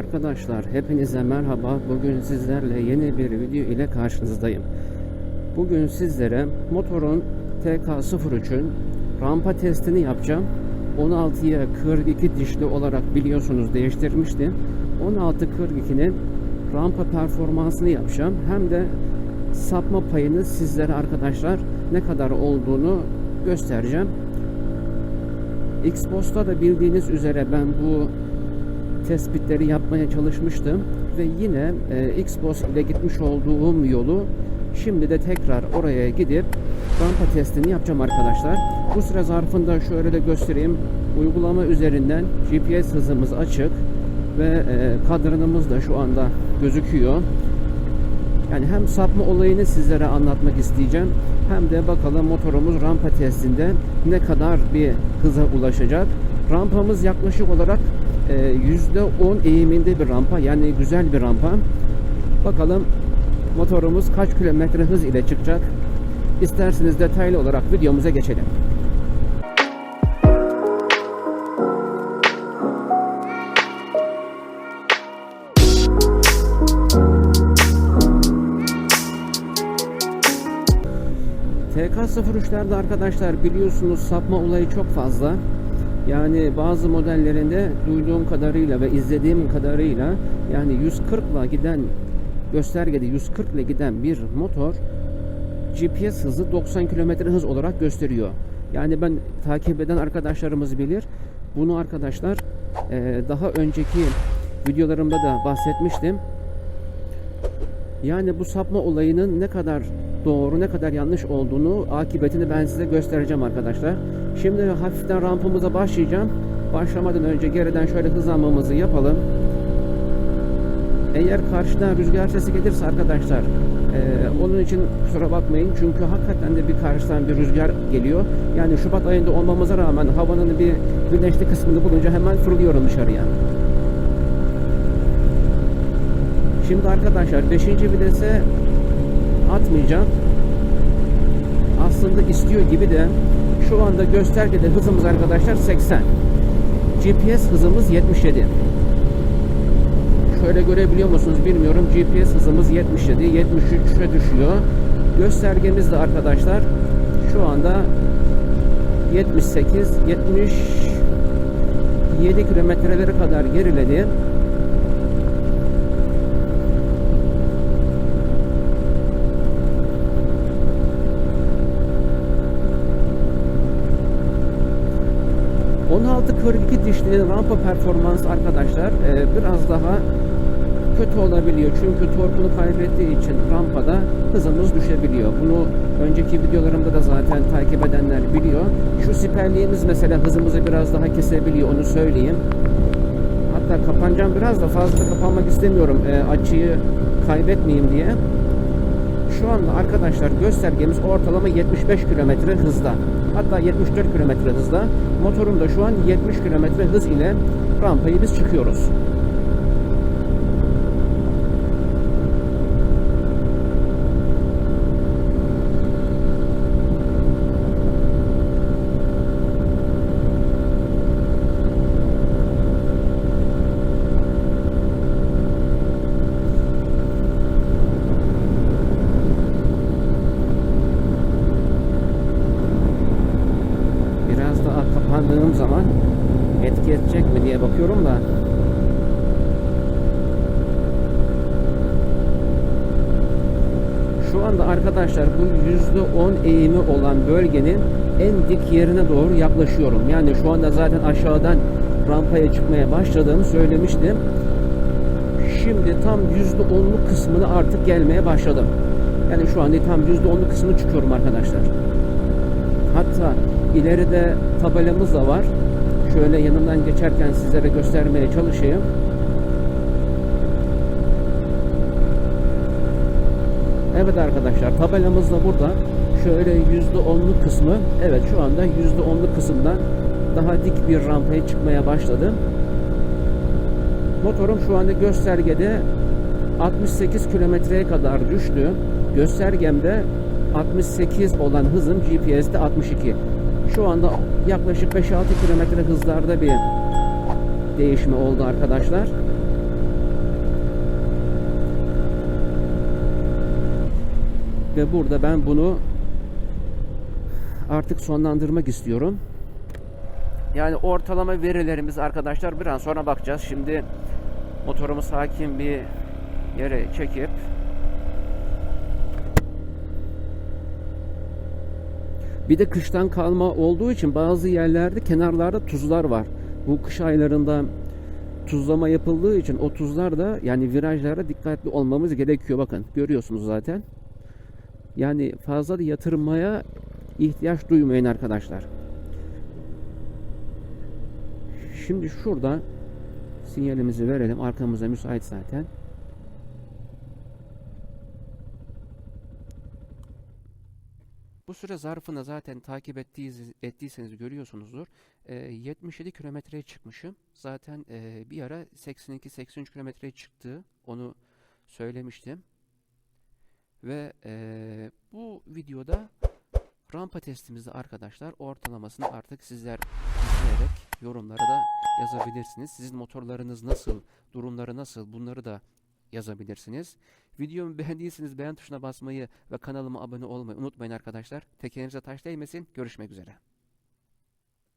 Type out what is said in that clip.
Arkadaşlar hepinize merhaba. Bugün sizlerle yeni bir video ile karşınızdayım. Bugün sizlere motorun TK03'ün rampa testini yapacağım. 16'ya 42 dişli olarak biliyorsunuz değiştirmiştim. 16.42'nin rampa performansını yapacağım. Hem de sapma payını sizlere arkadaşlar ne kadar olduğunu göstereceğim. Xbox'ta da bildiğiniz üzere ben bu tespitleri yapmaya çalışmıştım ve yine e, Xbox ile gitmiş olduğum yolu şimdi de tekrar oraya gidip rampa testini yapacağım arkadaşlar. Bu süre zarfında şöyle de göstereyim. Uygulama üzerinden GPS hızımız açık ve e, kadranımız da şu anda gözüküyor. Yani hem sapma olayını sizlere anlatmak isteyeceğim hem de bakalım motorumuz rampa testinde ne kadar bir hıza ulaşacak. Rampamız yaklaşık olarak e, %10 eğiminde bir rampa yani güzel bir rampa. Bakalım motorumuz kaç kilometre hız ile çıkacak. İsterseniz detaylı olarak videomuza geçelim. TK03'lerde arkadaşlar biliyorsunuz sapma olayı çok fazla. Yani bazı modellerinde duyduğum kadarıyla ve izlediğim kadarıyla yani 140 ile giden göstergede 140 ile giden bir motor GPS hızı 90 km hız olarak gösteriyor. Yani ben takip eden arkadaşlarımız bilir. Bunu arkadaşlar eee, daha önceki videolarımda da bahsetmiştim. Yani bu sapma olayının ne kadar doğru ne kadar yanlış olduğunu akıbetini ben size göstereceğim arkadaşlar. Şimdi hafiften rampamıza başlayacağım. Başlamadan önce geriden şöyle hızlanmamızı yapalım. Eğer karşıdan rüzgar sesi gelirse arkadaşlar eee, onun için kusura bakmayın çünkü hakikaten de bir karşıdan bir rüzgar geliyor. Yani Şubat ayında olmamıza rağmen havanın bir güneşli kısmını bulunca hemen fırlıyorum dışarıya. Şimdi arkadaşlar 5. vitese atmayacağım. Aslında istiyor gibi de şu anda göstergede hızımız arkadaşlar 80. GPS hızımız 77. Şöyle görebiliyor musunuz bilmiyorum. GPS hızımız 77, 73'e düşüyor. Göstergemiz de arkadaşlar şu anda 78, 77 kilometrelere kadar geriledi. ...16.42 dişlinin rampa performans arkadaşlar e, biraz daha kötü olabiliyor. Çünkü torkunu kaybettiği için rampada hızımız düşebiliyor. Bunu önceki videolarımda da zaten takip edenler biliyor. Şu siperliğimiz mesela hızımızı biraz daha kesebiliyor onu söyleyeyim. Hatta kapanacağım biraz da fazla kapanmak istemiyorum e, açıyı kaybetmeyeyim diye. Şu anda arkadaşlar göstergemiz ortalama 75 km hızda. Hatta 74 km hızda. Motorum da şu an 70 km hız ile rampayı biz çıkıyoruz. Biraz kapandığım zaman etki edecek mi diye bakıyorum da. Şu anda arkadaşlar bu %10 eğimi olan bölgenin en dik yerine doğru yaklaşıyorum. Yani şu anda zaten aşağıdan rampaya çıkmaya başladığımı söylemiştim. Şimdi tam %10'luk kısmını artık gelmeye başladım. Yani şu anda tam %10'luk kısmını çıkıyorum arkadaşlar. Hatta ileride tabelamız da var. Şöyle yanından geçerken sizlere göstermeye çalışayım. Evet arkadaşlar tabelamız da burada. Şöyle %10'luk kısmı evet şu anda %10'luk kısımdan daha dik bir rampaya çıkmaya başladı. Motorum şu anda göstergede 68 kilometreye kadar düştü. Göstergemde 68 olan hızım GPS'te 62. Şu anda yaklaşık 5-6 kilometre hızlarda bir değişme oldu arkadaşlar. Ve burada ben bunu artık sonlandırmak istiyorum. Yani ortalama verilerimiz arkadaşlar bir an sonra bakacağız. Şimdi motorumu sakin bir yere çekip Bir de kıştan kalma olduğu için bazı yerlerde kenarlarda tuzlar var. Bu kış aylarında tuzlama yapıldığı için o tuzlar da yani virajlara dikkatli olmamız gerekiyor. Bakın görüyorsunuz zaten. Yani fazla da yatırmaya ihtiyaç duymayın arkadaşlar. Şimdi şurada sinyalimizi verelim. Arkamıza müsait zaten. Bu süre zarfında zaten takip ettiğiniz, ettiyseniz görüyorsunuzdur. Ee, 77 kilometreye çıkmışım. Zaten e, bir ara 82-83 kilometreye çıktı. Onu söylemiştim. Ve e, bu videoda rampa testimizde arkadaşlar ortalamasını artık sizler izleyerek yorumlara da yazabilirsiniz. Sizin motorlarınız nasıl, durumları nasıl bunları da yazabilirsiniz. Videomu beğendiyseniz beğen tuşuna basmayı ve kanalıma abone olmayı unutmayın arkadaşlar. Tekerinize taş değmesin. Görüşmek üzere.